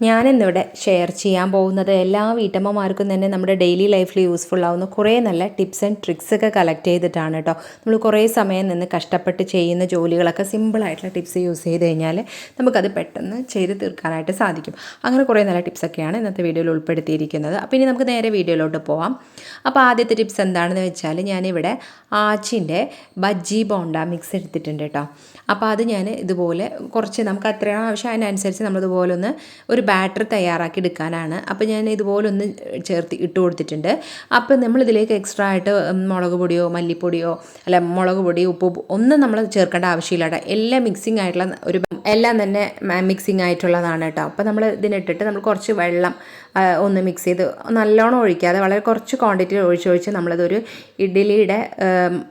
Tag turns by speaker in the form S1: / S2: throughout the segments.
S1: ഞാനിന്നിവിടെ ഷെയർ ചെയ്യാൻ പോകുന്നത് എല്ലാ വീട്ടമ്മമാർക്കും തന്നെ നമ്മുടെ ഡെയിലി ലൈഫിൽ യൂസ്ഫുൾ ആവുന്ന കുറേ നല്ല ടിപ്സ് ആൻഡ് ട്രിക്സ് ഒക്കെ കളക്ട് ചെയ്തിട്ടാണ് കേട്ടോ നമ്മൾ കുറേ സമയം നിന്ന് കഷ്ടപ്പെട്ട് ചെയ്യുന്ന ജോലികളൊക്കെ സിമ്പിളായിട്ടുള്ള ടിപ്സ് യൂസ് ചെയ്ത് കഴിഞ്ഞാൽ നമുക്കത് പെട്ടെന്ന് ചെയ്ത് തീർക്കാനായിട്ട് സാധിക്കും. അങ്ങനെ കുറേ നല്ല ടിപ്സൊക്കെയാണ് ഇന്നത്തെ വീഡിയോയിൽ ഉൾപ്പെടുത്തിയിരിക്കുന്നത്. അപ്പോൾ ഇനി നമുക്ക് നേരെ വീഡിയോയിലോട്ട് പോവാം. അപ്പോൾ ആദ്യത്തെ ടിപ്സ് എന്താണെന്ന് വെച്ചാൽ ഞാനിവിടെ ആച്ചിന്റെ ബജ്ജി ബോണ്ട മിക്സ് എടുത്തിട്ടുണ്ട് കേട്ടോ അപ്പോൾ അത് ഞാൻ ഇതുപോലെ കുറച്ച് നമുക്ക് അത്രയാണ് ആവശ്യം അതിനനുസരിച്ച് നമ്മളിതുപോലെ ഒന്ന് ഒരു ബാറ്റർ തയ്യാറാക്കി എടുക്കാനാണ്. അപ്പോൾ ഞാൻ ഇതുപോലെ ഒന്ന് ചേർത്ത് ഇട്ട് കൊടുത്തിട്ടുണ്ട്. അപ്പോൾ നമ്മൾ ഇതിലേക്ക് എക്സ്ട്രാ ആയിട്ട് മുളക് പൊടിയോ മല്ലിപ്പൊടിയോ അല്ല മുളക് പൊടി ഉപ്പ് ഒന്നും നമ്മൾ ചേർക്കേണ്ട ആവശ്യമില്ല കേട്ടോ. എല്ലാം മിക്സിംഗ് ആയിട്ടുള്ള ഒരു എല്ലാം തന്നെ മിക്സിംഗ് ആയിട്ടുള്ളതാണ് കേട്ടോ. അപ്പോൾ നമ്മൾ ഇതിനിട്ടിട്ട് നമ്മൾ കുറച്ച് വെള്ളം ഒന്ന് മിക്സ് ചെയ്ത് നല്ലോണം ഒഴിക്കാതെ വളരെ കുറച്ച് ക്വാണ്ടിറ്റി ഒഴിച്ചൊഴിച്ച് നമ്മളതൊരു ഇഡ്ഡലിയുടെ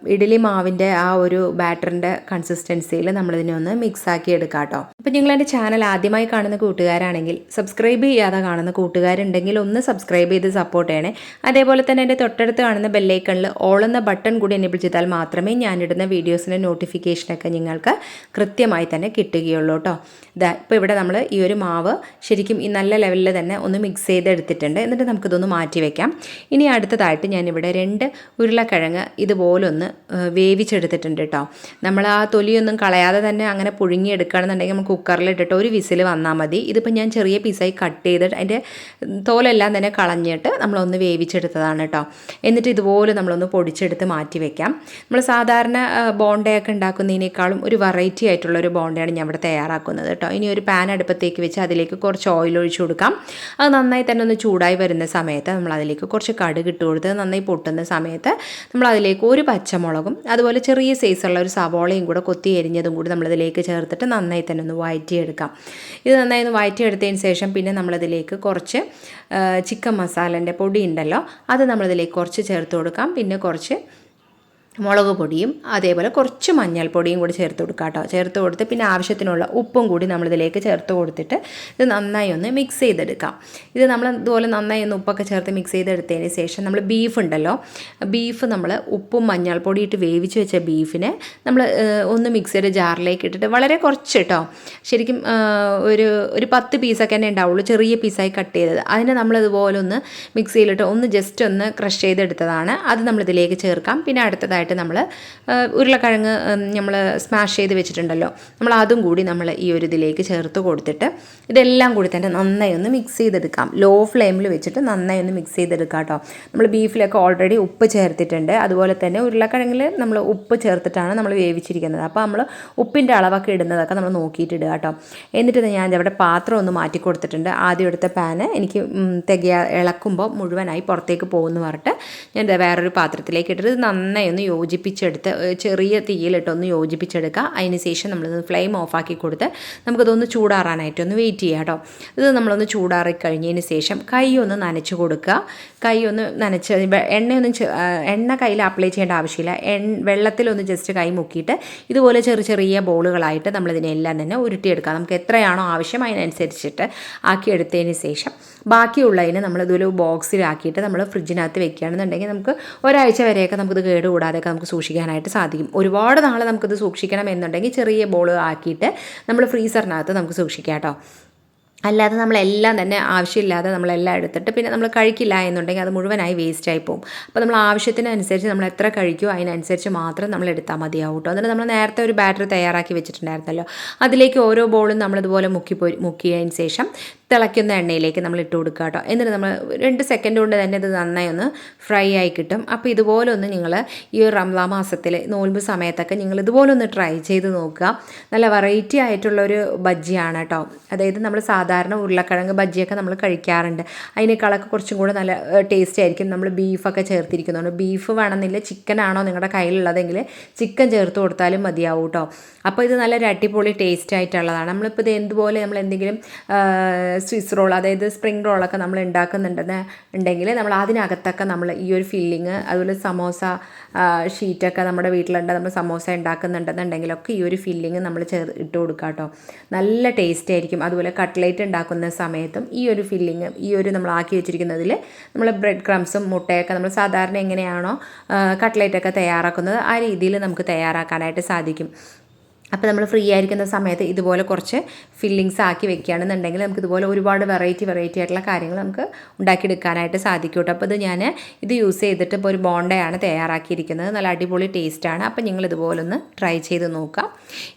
S1: ഇഡ്ഡലി മാവിന്റെ ആ ഒരു ബാറ്ററിന്റെ കൺസിസ്റ്റൻസിയിൽ നമ്മളിതിനെ ഒന്ന് മിക്സ് ആക്കി എടുക്കാം കേട്ടോ അപ്പോൾ നിങ്ങൾ എന്റെ ചാനൽ ആദ്യമായി കാണുന്ന കൂട്ടുകാരാണെങ്കിൽ സബ്സ്ക്രൈബ് ചെയ്യാതെ കാണുന്ന കൂട്ടുകാരുണ്ടെങ്കിൽ ഒന്ന് സബ്സ്ക്രൈബ് ചെയ്ത് സപ്പോർട്ട് ചെയ്യണേ. അതേപോലെ തന്നെ എന്റെ തൊട്ടടുത്ത് കാണുന്ന ബെല്ലൈക്കണിൽ ഓൾ എന്ന ബട്ടൺ കൂടി എനേബിൾ ചെയ്താൽ മാത്രമേ ഞാനിടുന്ന വീഡിയോസിന്റെ നോട്ടിഫിക്കേഷനൊക്കെ നിങ്ങൾക്ക് കൃത്യമായി തന്നെ കിട്ടുകയുള്ളൂ കേട്ടോ ഇതാ ഇപ്പോൾ ഇവിടെ നമ്മൾ ഈ ഒരു മാവ് ശരിക്കും ഈ നല്ല ലെവലിൽ തന്നെ ഒന്ന് മിക്സ് ചെയ്തെടുത്തിട്ടുണ്ട്. എന്നിട്ട് നമുക്കിതൊന്ന് മാറ്റി വയ്ക്കാം ഇനി അടുത്തതായിട്ട് ഞാനിവിടെ രണ്ട് ഉരുളക്കിഴങ്ങ് ഇതുപോലൊന്ന് വേവിച്ചെടുത്തിട്ടുണ്ട് കേട്ടോ. നമ്മൾ ആ തൊലിയൊന്നും കളയാതെ തന്നെ അങ്ങനെ പുഴുങ്ങിയെടുക്കുകയാണെന്നുണ്ടെങ്കിൽ നമുക്ക് കുക്കറിലിട്ടിട്ട് ഒരു വിസിൽ വന്നാൽ മതി. ഇതിപ്പോൾ ഞാൻ ചെറിയ പീസായി കട്ട് ചെയ്തിട്ട് അതിന്റെ തോലെല്ലാം തന്നെ കളഞ്ഞിട്ട് നമ്മളൊന്ന് വേവിച്ചെടുത്തതാണ് കേട്ടോ. എന്നിട്ട് ഇതുപോലെ നമ്മളൊന്ന് പൊടിച്ചെടുത്ത് മാറ്റി വെക്കാം. നമ്മൾ സാധാരണ ബോണ്ടയൊക്കെ ഉണ്ടാക്കുന്നതിനേക്കാളും ഒരു വെറൈറ്റി ആയിട്ടുള്ള ഒരു ബോണ്ടയാണ് ഞാൻ ഇവിടെ തയ്യാറാക്കുന്നത് കേട്ടോ. ഇനി ഒരു പാൻ അടുപ്പത്തേക്ക് വെച്ച് അതിലേക്ക് കുറച്ച് ഓയിൽ ഒഴിച്ചു കൊടുക്കാം. അത് നന്നായി തന്നെ ഒന്ന് ചൂടായി വരുന്ന സമയത്ത് നമ്മൾ അതിലേക്ക് കുറച്ച് കടുക് ഇട്ട് കൊടുത്ത് നന്നായി പൊട്ടുന്ന സമയത്ത് നമ്മൾ അതിലേക്ക് ഒരു പച്ചമുളകും അതുപോലെ ചെറിയ സൈസുള്ള ഒരു സവോളയും കൂടെ കൊത്തി എരിഞ്ഞതും കൂടി നമ്മളിതിലേക്ക് ചേർത്തിട്ട് നന്നായി തന്നെ ഒന്ന് വഴറ്റിയെടുക്കാം ഇത് നന്നായി ഒന്ന് വഴറ്റിയെടുത്തതിന് ശേഷം പിന്നെ നമ്മളതിലേക്ക് കുറച്ച് ചിക്കൻ മസാലന്റെ പൊടി ഉണ്ടല്ലോ അത് നമ്മളിതിലേക്ക് കുറച്ച് ചേർത്ത് കൊടുക്കാം. പിന്നെ കുറച്ച് മുളക് പൊടിയും അതേപോലെ കുറച്ച് മഞ്ഞൾപ്പൊടിയും കൂടി ചേർത്ത് കൊടുക്കുക കേട്ടോ. ചേർത്ത് കൊടുത്ത് പിന്നെ ആവശ്യത്തിനുള്ള ഉപ്പും കൂടി നമ്മളിതിലേക്ക് ചേർത്ത് കൊടുത്തിട്ട് ഇത് നന്നായി ഒന്ന് മിക്സ് ചെയ്തെടുക്കാം. ഇത് നമ്മൾ ഇതുപോലെ നന്നായി ഒന്ന് ഉപ്പൊക്കെ ചേർത്ത് മിക്സ് ചെയ്തെടുത്തതിന് ശേഷം നമ്മൾ ബീഫ് ഉണ്ടല്ലോ. ബീഫ് നമ്മൾ ഉപ്പും മഞ്ഞൾപ്പൊടി ഇട്ട് വേവിച്ച് വെച്ച ബീഫിനെ നമ്മൾ ഒന്ന് മിക്സിയുടെ ജാറിലേക്ക് ഇട്ടിട്ട് വളരെ കുറച്ച് കേട്ടോ ശരിക്കും ഒരു ഒരു പത്ത് പീസൊക്കെ തന്നെ ഉണ്ടാവുള്ളൂ ചെറിയ പീസായി കട്ട് ചെയ്തത്. അതിനെ നമ്മളിതുപോലെ ഒന്ന് മിക്സിയിലിട്ട് ഒന്ന് ജസ്റ്റ് ഒന്ന് ക്രഷ് ചെയ്തെടുത്തതാണ്. അത് നമ്മളിതിലേക്ക് ചേർക്കാം. പിന്നെ അടുത്തതായിട്ട് ആയിട്ട് നമ്മൾ ഉരുളക്കിഴങ്ങ് നമ്മൾ സ്മാഷ് ചെയ്ത് വെച്ചിട്ടുണ്ടല്ലോ. നമ്മൾ അതും കൂടി നമ്മൾ ഈ ഒരു ഇതിലേക്ക് ചേർത്ത് കൊടുത്തിട്ട് ഇതെല്ലാം കൂടി തന്നെ നന്നായി ഒന്ന് മിക്സ് ചെയ്തെടുക്കാം. ലോ ഫ്ലെയിമിൽ വെച്ചിട്ട് നന്നായി ഒന്ന് മിക്സ് ചെയ്തെടുക്കാം കേട്ടോ. നമ്മൾ ബീഫിലൊക്കെ ഓൾറെഡി ഉപ്പ് ചേർത്തിട്ടുണ്ട്. അതുപോലെ തന്നെ ഉരുളക്കിഴങ്ങിൽ നമ്മൾ ഉപ്പ് ചേർത്തിട്ടാണ് നമ്മൾ വേവിച്ചിരിക്കുന്നത്. അപ്പോൾ നമ്മൾ ഉപ്പിന്റെ അളവൊക്കെ ഇടുന്നതൊക്കെ നമ്മൾ നോക്കിയിട്ട് ഇടുക കേട്ടോ. എന്നിട്ട് ഞാൻ അവിടെ പാത്രം ഒന്ന് മാറ്റി കൊടുത്തിട്ടുണ്ട്. ആദ്യം എടുത്ത പാന് എനിക്ക് തികയാ ഇളക്കുമ്പോൾ മുഴുവനായി പുറത്തേക്ക് പോകുമെന്ന് പറഞ്ഞിട്ട് ഞാൻ വേറൊരു പാത്രത്തിലേക്ക് ഇട്ടിട്ട് നന്നായി ഒന്ന് യോജിപ്പിച്ചെടുത്ത് ചെറിയ തീയിലിട്ടൊന്ന് യോജിപ്പിച്ചെടുക്കുക. അതിന് ശേഷം നമ്മളിത് ഫ്ലെയിം ഓഫാക്കി കൊടുത്ത് നമുക്കതൊന്ന് ചൂടാറാനായിട്ട് ഒന്ന് വെയിറ്റ് ചെയ്യാം കേട്ടോ. ഇത് നമ്മളൊന്ന് ചൂടാറി കഴിഞ്ഞതിന് ശേഷം കൈ ഒന്ന് നനച്ച് കൊടുക്കുക. കൈ ഒന്ന് നനച്ച് എണ്ണയൊന്നും എണ്ണ കയ്യിൽ അപ്ലൈ ചെയ്യേണ്ട ആവശ്യമില്ല. എൺ വെള്ളത്തിലൊന്ന് ജസ്റ്റ് കൈ മുക്കിയിട്ട് ഇതുപോലെ ചെറിയ ചെറിയ ബോളുകളായിട്ട് നമ്മളിതിനെല്ലാം തന്നെ ഉരുട്ടിയെടുക്കുക. നമുക്ക് എത്രയാണോ ആവശ്യം അതിനനുസരിച്ചിട്ട് ആക്കിയെടുത്തതിന് ശേഷം ബാക്കിയുള്ളതിന് നമ്മൾ ഇതുപോലെ ബോക്സിലാക്കിയിട്ട് നമ്മൾ ഫ്രിഡ്ജിനകത്ത് വെക്കുകയാണെന്നുണ്ടെങ്കിൽ നമുക്ക് ഒരാഴ്ച വരെയൊക്കെ നമുക്കിത് കേടുകൂടാതെയൊക്കെ നമുക്ക് സൂക്ഷിക്കാനായിട്ട് സാധിക്കും. ഒരുപാട് നാൾ നമുക്കിത് സൂക്ഷിക്കണം എന്നുണ്ടെങ്കിൽ ചെറിയ ബോൾ ആക്കിയിട്ട് നമ്മൾ ഫ്രീസറിനകത്ത് നമുക്ക് സൂക്ഷിക്കാം കേട്ടോ. അല്ലാതെ നമ്മളെല്ലാം തന്നെ ആവശ്യമില്ലാതെ നമ്മളെല്ലാം എടുത്തിട്ട് പിന്നെ നമ്മൾ കഴിക്കില്ല എന്നുണ്ടെങ്കിൽ അത് മുഴുവനായി വേസ്റ്റായി പോകും അപ്പോൾ നമ്മൾ ആവശ്യത്തിനനുസരിച്ച് നമ്മൾ എത്ര കഴിക്കുമോ അതിനനുസരിച്ച് മാത്രം നമ്മൾ എടുത്താൽ മതിയാവും കേട്ടോ. എന്നിട്ട് നമ്മൾ നേരത്തെ ഒരു ബാറ്ററി തയ്യാറാക്കി വെച്ചിട്ടുണ്ടായിരുന്നല്ലോ. അതിലേക്ക് ഓരോ ബോളും നമ്മളിതുപോലെ മുക്കി മുക്കിയതിന് ശേഷം തിളയ്ക്കുന്ന എണ്ണയിലേക്ക് നമ്മൾ ഇട്ട് കൊടുക്കുക കേട്ടോ. എന്നിട്ട് നമ്മൾ രണ്ട് സെക്കൻഡ് കൊണ്ട് തന്നെ ഇത് നന്നായി ഒന്ന് ഫ്രൈ ആയി കിട്ടും. അപ്പോൾ ഇതുപോലെ ഒന്ന് നിങ്ങൾ ഈ ഒരു റംലാ മാസത്തിൽ നോൽമ്പ് സമയത്തൊക്കെ നിങ്ങൾ ഇതുപോലെ ഒന്ന് ട്രൈ ചെയ്ത് നോക്കുക. നല്ല വെറൈറ്റി ആയിട്ടുള്ളൊരു ബജ്ജിയാണ് കേട്ടോ. അതായത് നമ്മൾ സാധാരണ ഉരുളക്കിഴങ്ങ് ബജ്ജിയൊക്കെ നമ്മൾ കഴിക്കാറുണ്ട്. അതിനേക്കാളൊക്കെ കുറച്ചും കൂടെ നല്ല ടേസ്റ്റ് ആയിരിക്കും. നമ്മൾ ബീഫൊക്കെ ചേർത്തിരിക്കുന്നുണ്ട് ബീഫ് വേണമെന്നില്ല ചിക്കനാണോ നിങ്ങളുടെ കയ്യിലുള്ളതെങ്കിൽ ചിക്കൻ ചേർത്ത് കൊടുത്താലും മതിയാവും കേട്ടോ. അപ്പോൾ ഇത് നല്ലൊരു അടിപൊളി ടേസ്റ്റ് ആയിട്ടുള്ളതാണ്. നമ്മളിപ്പോൾ ഇത് എന്തുപോലെ നമ്മൾ എന്തെങ്കിലും സ്വിസ് റോൾ അതായത് സ്പ്രിംഗ് റോളൊക്കെ നമ്മൾ ഉണ്ടാക്കുന്നുണ്ടെന്ന് ഉണ്ടെങ്കിൽ നമ്മൾ അതിനകത്തൊക്കെ നമ്മൾ ഈ ഒരു ഫില്ലിങ് അതുപോലെ സമോസ ഷീറ്റൊക്കെ നമ്മുടെ വീട്ടിലുണ്ട് നമ്മൾ സമോസ ഉണ്ടാക്കുന്നുണ്ടെന്നുണ്ടെങ്കിലൊക്കെ ഈ ഒരു ഫില്ലിങ് നമ്മൾ ചേർ ഇട്ട് കൊടുക്കുക കേട്ടോ. നല്ല ടേസ്റ്റ് ആയിരിക്കും. അതുപോലെ കട്ട്ലേറ്റ് ഉണ്ടാക്കുന്ന സമയത്തും ഈ ഒരു ഫില്ലിങ് ഈ ഒരു നമ്മൾ ആക്കി വെച്ചിരിക്കുന്നതിൽ നമ്മൾ ബ്രെഡ് ക്രംസും മുട്ടയൊക്കെ നമ്മൾ സാധാരണ എങ്ങനെയാണോ കട്ട്ലേറ്റൊക്കെ തയ്യാറാക്കുന്നത് ആ രീതിയിൽ നമുക്ക് തയ്യാറാക്കാനായിട്ട് സാധിക്കും. അപ്പോൾ നമ്മൾ ഫ്രീ ആയിരിക്കുന്ന സമയത്ത് ഇതുപോലെ കുറച്ച് ഫില്ലിങ്സ് ആക്കി വെക്കുകയാണെന്നുണ്ടെങ്കിൽ നമുക്ക് ഇതുപോലെ ഒരുപാട് വെറൈറ്റി വെറൈറ്റി ആയിട്ടുള്ള കാര്യങ്ങൾ നമുക്ക് ഉണ്ടാക്കിയെടുക്കാനായിട്ട് സാധിക്കും അപ്പോൾ ഇത് ഞാൻ ഇത് യൂസ് ചെയ്തിട്ട് ഇപ്പോൾ ഒരു ബോണ്ടയാണ് തയ്യാറാക്കിയിരിക്കുന്നത്. നല്ല അടിപൊളി ടേസ്റ്റാണ് അപ്പോൾ നിങ്ങൾ ഇതുപോലെ ഒന്ന് ട്രൈ ചെയ്ത് നോക്കാം.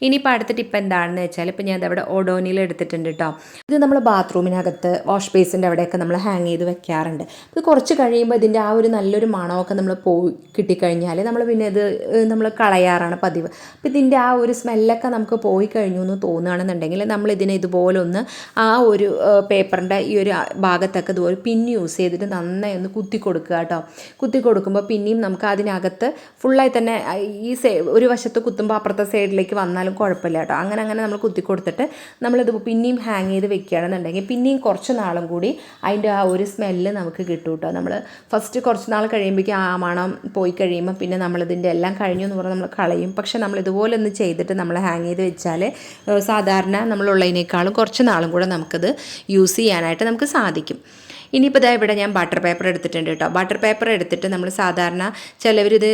S1: ഇനിയിപ്പോൾ അടുത്ത ടിപ്പ് എന്താണെന്ന് വെച്ചാൽ ഇപ്പോൾ ഞാൻ അവിടെ ഒഡോനിൽ എടുത്തിട്ടുണ്ട് കേട്ടോ ഇത് നമ്മൾ ബാത്റൂമിനകത്ത് വാഷ് ബേസിന്റെ അവിടെയൊക്കെ നമ്മൾ ഹാങ് ചെയ്ത് വെക്കാറുണ്ട്. ഇത് കുറച്ച് കഴിയുമ്പോൾ ഇതിന്റെ ആ ഒരു നല്ലൊരു മണമൊക്കെ നമ്മൾ പോയി കിട്ടിക്കഴിഞ്ഞാൽ നമ്മൾ പിന്നെ ഇത് നമ്മൾ കളയാറാണ് പതിവ്. അപ്പോൾ ഇതിന്റെ ആ ഒരു സ്മെല്ലൊക്കെ നമുക്ക് പോയി കഴിഞ്ഞു എന്ന് തോന്നുകയാണെന്നുണ്ടെങ്കിൽ നമ്മൾ ഇതിനെ ഇതുപോലെ ഒന്ന് ആ ഒരു പേപ്പറിന്റെ ഈ ഒരു ഭാഗത്തൊക്കെ ഇതുപോലെ പിൻ യൂസ് ചെയ്തിട്ട് നന്നായി ഒന്ന് കുത്തി കൊടുക്കുക കേട്ടോ. കുത്തി കൊടുക്കുമ്പോൾ പിന്നെയും നമുക്ക് അതിനകത്ത് ഫുള്ളായി തന്നെ ഈ സൈ ഒരു വശത്ത് കുത്തുമ്പോൾ അപ്പുറത്തെ സൈഡിലേക്ക് വന്നാലും കുഴപ്പമില്ല കേട്ടോ. അങ്ങനെ അങ്ങനെ നമ്മൾ കുത്തി കൊടുത്തിട്ട് നമ്മളിത് പിന്നെയും ഹാങ് ചെയ്ത് വെക്കുകയാണെന്നുണ്ടെങ്കിൽ പിന്നെയും കുറച്ച് നാളും കൂടി അതിന്റെ ആ ഒരു സ്മെല്ല് നമുക്ക് കിട്ടും കേട്ടോ. നമ്മൾ ഫസ്റ്റ് കുറച്ച് നാൾ കഴിയുമ്പോഴേക്കും ആ മണം പോയി കഴിയുമ്പോൾ പിന്നെ നമ്മളിതിന്റെ എല്ലാം കഴിഞ്ഞു എന്ന് പറഞ്ഞാൽ നമ്മൾ കളയും. പക്ഷേ നമ്മൾ ഇതുപോലെ ഒന്ന് ചെയ്തിട്ട് നമ്മൾ ഹാങ് ചെയ്ത് വെച്ചാൽ സാധാരണ നമ്മളുള്ളതിനേക്കാളും കുറച്ച് നാളും കൂടെ നമുക്കത് യൂസ് ചെയ്യാനായിട്ട് നമുക്ക് സാധിക്കും. ഇനിയിപ്പോൾ ഇതാ ഇവിടെ ഞാൻ ബട്ടർ പേപ്പർ എടുത്തിട്ടുണ്ട് കേട്ടോ ബട്ടർ പേപ്പർ എടുത്തിട്ട് നമ്മൾ സാധാരണ ചിലവർ ഇത്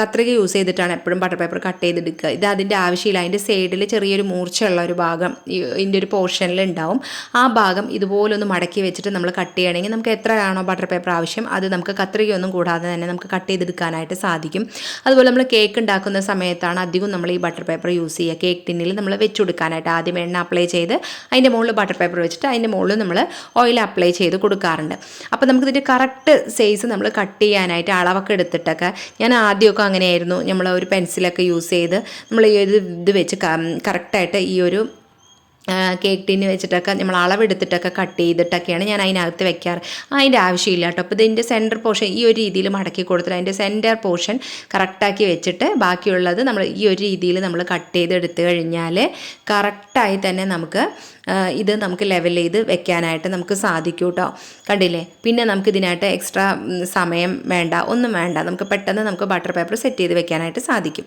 S1: കത്രിക യൂസ് ചെയ്തിട്ടാണ് എപ്പോഴും ബട്ടർ പേപ്പർ കട്ട് ചെയ്തെടുക്കുക. ഇത് അതിന്റെ ആവശ്യമില്ല. അതിന്റെ സൈഡിൽ ചെറിയൊരു മൂർച്ചയുള്ള ഒരു ഭാഗം ഇതിന്റെ ഒരു പോർഷനിൽ ഉണ്ടാവും ആ ഭാഗം ഇതുപോലെ ഒന്ന് മടക്കി വെച്ചിട്ട് നമ്മൾ കട്ട് ചെയ്യണമെങ്കിൽ നമുക്ക് എത്രയാണോ ബട്ടർ പേപ്പർ ആവശ്യം അത് നമുക്ക് കത്രികയൊന്നും കൂടാതെ തന്നെ നമുക്ക് കട്ട് ചെയ്തെടുക്കാനായിട്ട് സാധിക്കും. അതുപോലെ നമ്മൾ കേക്ക് ഉണ്ടാക്കുന്ന സമയത്താണ് അധികം നമ്മൾ ഈ ബട്ടർ പേപ്പർ യൂസ് ചെയ്യുക. കേക്ക് ടിന്നിൽ നമ്മൾ വെച്ച് കൊടുക്കാനായിട്ട് ആദ്യം എണ്ണ അപ്ലൈ ചെയ്ത് അതിന്റെ മുകളിൽ ബട്ടർ പേപ്പർ വെച്ചിട്ട് അതിന്റെ മുകളിൽ നമ്മൾ ഓയിൽ അപ്ലൈ ചെയ്ത് കൊടുക്കാറുണ്ട് അപ്പോൾ നമുക്കിതിന്റെ കറക്റ്റ് സൈസ് നമ്മൾ കട്ട് ചെയ്യാനായിട്ട് അളവൊക്കെ എടുത്തിട്ടൊക്കെ ഞാൻ ആദ്യമൊക്കെ അങ്ങനെയായിരുന്നു. നമ്മൾ ഒരു പെൻസിലൊക്കെ യൂസ് ചെയ്ത് നമ്മൾ ഈ ഒരു ഇത് വെച്ച് കറക്റ്റായിട്ട് ഈ ഒരു കേക്ക് ടീന് വെച്ചിട്ടൊക്കെ നമ്മൾ അളവെടുത്തിട്ടൊക്കെ കട്ട് ചെയ്തിട്ടൊക്കെയാണ് ഞാൻ അതിനകത്ത് വെക്കാറ്. അതിന്റെ ആവശ്യമില്ല കേട്ടോ അപ്പോൾ ഇതിന്റെ സെന്റർ പോർഷൻ ഈ ഒരു രീതിയിൽ മടക്കി കൊടുത്തിട്ട് അതിന്റെ സെന്റർ പോർഷൻ കറക്റ്റാക്കി വെച്ചിട്ട് ബാക്കിയുള്ളത് നമ്മൾ ഈ ഒരു രീതിയിൽ നമ്മൾ കട്ട് ചെയ്തെടുത്ത് കഴിഞ്ഞാൽ കറക്റ്റായി തന്നെ നമുക്ക് ഇത് നമുക്ക് ലെവൽ ചെയ്ത് വെക്കാനായിട്ട് നമുക്ക് സാധിക്കും കേട്ടോ കണ്ടില്ലേ? പിന്നെ നമുക്ക് ഇതിനായിട്ട് എക്സ്ട്രാ സമയം വേണ്ട ഒന്നും വേണ്ട. നമുക്ക് പെട്ടെന്ന് നമുക്ക് ബട്ടർ പേപ്പർ സെറ്റ് ചെയ്ത് വെക്കാനായിട്ട് സാധിക്കും.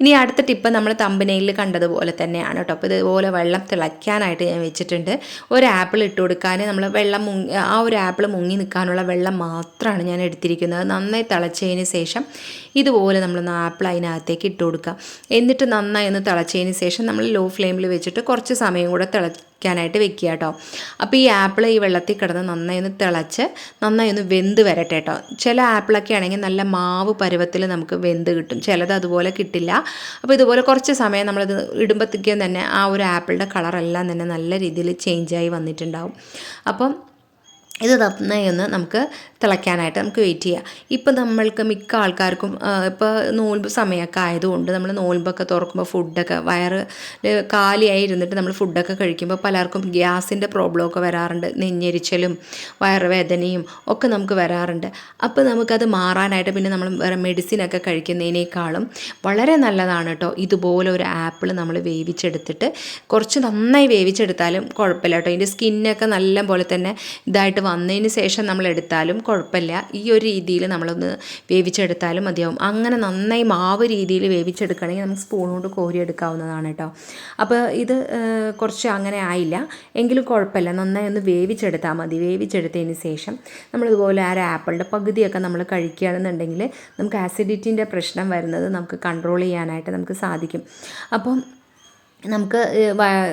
S1: ഇനി അടുത്ത ടിപ്പ് നമ്മൾ തമ്പനയിൽ കണ്ടതുപോലെ തന്നെയാണ് കേട്ടോ. അപ്പോൾ ഇതുപോലെ വെള്ളം തിളയ്ക്കാനായിട്ട് ഞാൻ വെച്ചിട്ടുണ്ട്. ഒരു ആപ്പിൾ ഇട്ട് കൊടുക്കാൻ നമ്മൾ വെള്ളം മുങ്ങി ആ ഒരു ആപ്പിൾ മുങ്ങി നിൽക്കാനുള്ള വെള്ളം മാത്രമാണ് ഞാൻ എടുത്തിരിക്കുന്നത്. നന്നായി തിളച്ചതിന് ശേഷം ഇതുപോലെ നമ്മളൊന്ന് ആപ്പിൾ അതിനകത്തേക്ക് ഇട്ട് കൊടുക്കുക. എന്നിട്ട് നന്നായി ഒന്ന് തിളച്ചതിന് ശേഷം നമ്മൾ ലോ ഫ്ലെയിമിൽ വെച്ചിട്ട് കുറച്ച് സമയം കൂടെ തിളയ്ക്കാനായിട്ട് വെക്കുക കേട്ടോ. അപ്പോൾ ഈ ആപ്പിൾ ഈ വെള്ളത്തിൽ കിടന്ന് നന്നായി ഒന്ന് തിളച്ച് നന്നായി ഒന്ന് വെന്ത് വരട്ടെ കേട്ടോ. ചില ആപ്പിളൊക്കെ ആണെങ്കിൽ നല്ല മാവ് പരുവത്തിൽ നമുക്ക് വെന്ത് കിട്ടും. ചിലത് അതുപോലെ കിട്ടില്ല. അപ്പോൾ ഇതുപോലെ കുറച്ച് സമയം നമ്മളിത് ഇടുമ്പോഴത്തേക്കും തന്നെ ആ ഒരു ആപ്പിളിന്റെ കളറെല്ലാം തന്നെ നല്ല രീതിയിൽ ചേഞ്ചായി വന്നിട്ടുണ്ടാവും. അപ്പം ഇത് നന്നായി ഒന്ന് നമുക്ക് തിളയ്ക്കാനായിട്ട് നമുക്ക് വെയിറ്റ് ചെയ്യാം. ഇപ്പം നമ്മൾക്ക് മിക്ക ആൾക്കാർക്കും ഇപ്പോൾ നോൽമ്പ് സമയമൊക്കെ ആയതുകൊണ്ട് നമ്മൾ നോൽമ്പൊക്കെ തുറക്കുമ്പോൾ ഫുഡൊക്കെ വയറ് കാലിയായി ഇരുന്നിട്ട് നമ്മൾ ഫുഡൊക്കെ കഴിക്കുമ്പോൾ പലർക്കും ഗ്യാസിന്റെ പ്രോബ്ലമൊക്കെ വരാറുണ്ട്. നെഞ്ഞെരിച്ചലും വയറുവേദനയും ഒക്കെ നമുക്ക് വരാറുണ്ട്. അപ്പോൾ നമുക്കത് മാറാനായിട്ട് പിന്നെ നമ്മൾ വേറെ മെഡിസിനൊക്കെ കഴിക്കുന്നതിനേക്കാളും വളരെ നല്ലതാണ് കേട്ടോ ഇതുപോലെ ഒരു ആപ്പിൾ നമ്മൾ വേവിച്ചെടുത്തിട്ട് കുറച്ച് നന്നായി വേവിച്ചെടുത്താലും കുഴപ്പമില്ല കേട്ടോ ഇതിന്റെ സ്കിന്നൊക്കെ നല്ല പോലെ തന്നെ ഇതായിട്ട് വന്നതിന് ശേഷം നമ്മൾ എടുത്താലും കുഴപ്പമില്ല. ഈ ഒരു രീതിയിൽ നമ്മളൊന്ന് വേവിച്ചെടുത്താലും മതിയാവും. അങ്ങനെ നന്നായി മാവ് രീതിയിൽ വേവിച്ചെടുക്കുകയാണെങ്കിൽ നമുക്ക് സ്പൂൺ കൊണ്ട് കോരിയെടുക്കാവുന്നതാണ് കേട്ടോ. അപ്പോൾ ഇത് കുറച്ച് അങ്ങനെ ആയില്ല. എങ്കിലും കുഴപ്പമില്ല. നന്നായി ഒന്ന് വേവിച്ചെടുത്താൽ മതി. വേവിച്ചെടുത്തതിന് ശേഷം നമ്മളിതുപോലെ ആ ആപ്പിളിന്റെ പകുതിയൊക്കെ നമ്മൾ കഴിക്കുകയാണെന്നുണ്ടെങ്കിൽ നമുക്ക് ആസിഡിറ്റിന്റെ പ്രശ്നം വരുന്നത് നമുക്ക് കൺട്രോൾ ചെയ്യാനായിട്ട് നമുക്ക് സാധിക്കും. അപ്പം നമുക്ക്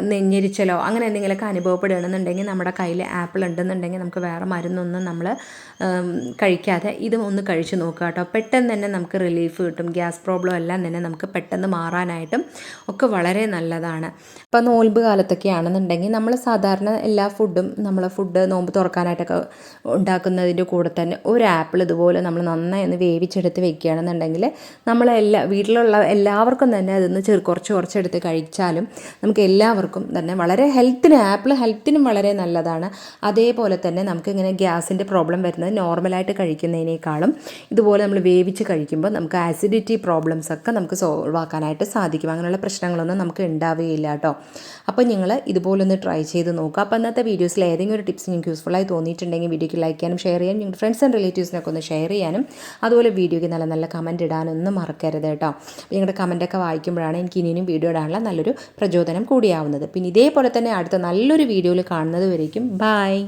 S1: നെഞ്ഞരിച്ചലോ അങ്ങനെ എന്തെങ്കിലുമൊക്കെ അനുഭവപ്പെടുകയാണെന്നുണ്ടെങ്കിൽ നമ്മുടെ കയ്യിൽ ആപ്പിൾ ഉണ്ടെന്നുണ്ടെങ്കിൽ നമുക്ക് വേറെ മരുന്നൊന്നും നമ്മൾ കഴിക്കാതെ ഇതും ഒന്ന് കഴിച്ച് നോക്കുക കേട്ടോ. പെട്ടെന്ന് തന്നെ നമുക്ക് റിലീഫ് കിട്ടും. ഗ്യാസ് പ്രോബ്ലം എല്ലാം തന്നെ നമുക്ക് പെട്ടെന്ന് മാറാനായിട്ടും ഒക്കെ വളരെ നല്ലതാണ്. ഇപ്പോൾ നോൽബ് കാലത്തൊക്കെ ആണെന്നുണ്ടെങ്കിൽ നമ്മൾ സാധാരണ എല്ലാ ഫുഡും നമ്മൾ ഫുഡ് നോമ്പ് തുറക്കാനായിട്ടൊക്കെ ഉണ്ടാക്കുന്നതിന്റെ കൂടെ തന്നെ ഒരു ആപ്പിൾ ഇതുപോലെ നമ്മൾ നന്നായി ഒന്ന് വേവിച്ചെടുത്ത് വെക്കുകയാണെന്നുണ്ടെങ്കിൽ നമ്മളെല്ലാ വീട്ടിലുള്ള എല്ലാവർക്കും തന്നെ അതൊന്ന് ചെറു കുറച്ച് കുറച്ചെടുത്ത് കഴിച്ചാൽ കഴിച്ചാലും നമുക്ക് എല്ലാവർക്കും തന്നെ വളരെ ഹെൽത്തിന് ആപ്പിൾ ഹെൽത്തിനും വളരെ നല്ലതാണ്. അതേപോലെ തന്നെ നമുക്ക് ഇങ്ങനെ ഗ്യാസിന്റെ പ്രോബ്ലം വരുന്നത് നോർമലായിട്ട് കഴിക്കുന്നതിനേക്കാളും ഇതുപോലെ നമ്മൾ വേവിച്ച് കഴിക്കുമ്പോൾ നമുക്ക് ആസിഡിറ്റി പ്രോബ്ലംസ് ഒക്കെ നമുക്ക് സോൾവ് ആക്കാനായിട്ട് സാധിക്കും. അങ്ങനെയുള്ള പ്രശ്നങ്ങളൊന്നും നമുക്ക് ഉണ്ടാവുകയില്ല കേട്ടോ. അപ്പോൾ നിങ്ങൾ ഇതുപോലൊന്ന് ട്രൈ ചെയ്ത് നോക്കുക. അപ്പോൾ അന്നത്തെ വീഡിയോസിൽ ഏതെങ്കിലും ഒരു ടിപ്സ് നിങ്ങൾക്ക് യൂസ്ഫുള്ളായി തോന്നിയിട്ടുണ്ടെങ്കിൽ വീഡിയോയ്ക്ക് ലൈക്ക് ചെയ്യാനും ഷെയർ ചെയ്യാനും നിങ്ങളുടെ ഫ്രണ്ട്സ് ആൻഡ് റിലേറ്റീവ്സിനൊക്കെ ഒന്ന് ഷെയർ ചെയ്യാനും അതുപോലെ വീഡിയോയ്ക്ക് നല്ല നല്ല കമന്റ് ഇടാനൊന്നും മറക്കരുത് കേട്ടോ. നിങ്ങളുടെ കമന്റൊക്കെ വായിക്കുമ്പോഴാണ് എനിക്ക് ഇനിയും വീഡിയോ ഇടാനുള്ള നല്ലൊരു പ്രചോദനം കൂടിയാവുന്നത്. പിന്നെ ഇതേപോലെ തന്നെ അടുത്ത നല്ലൊരു വീഡിയോയിൽ കാണുന്നത് വരേക്കും. ബായ്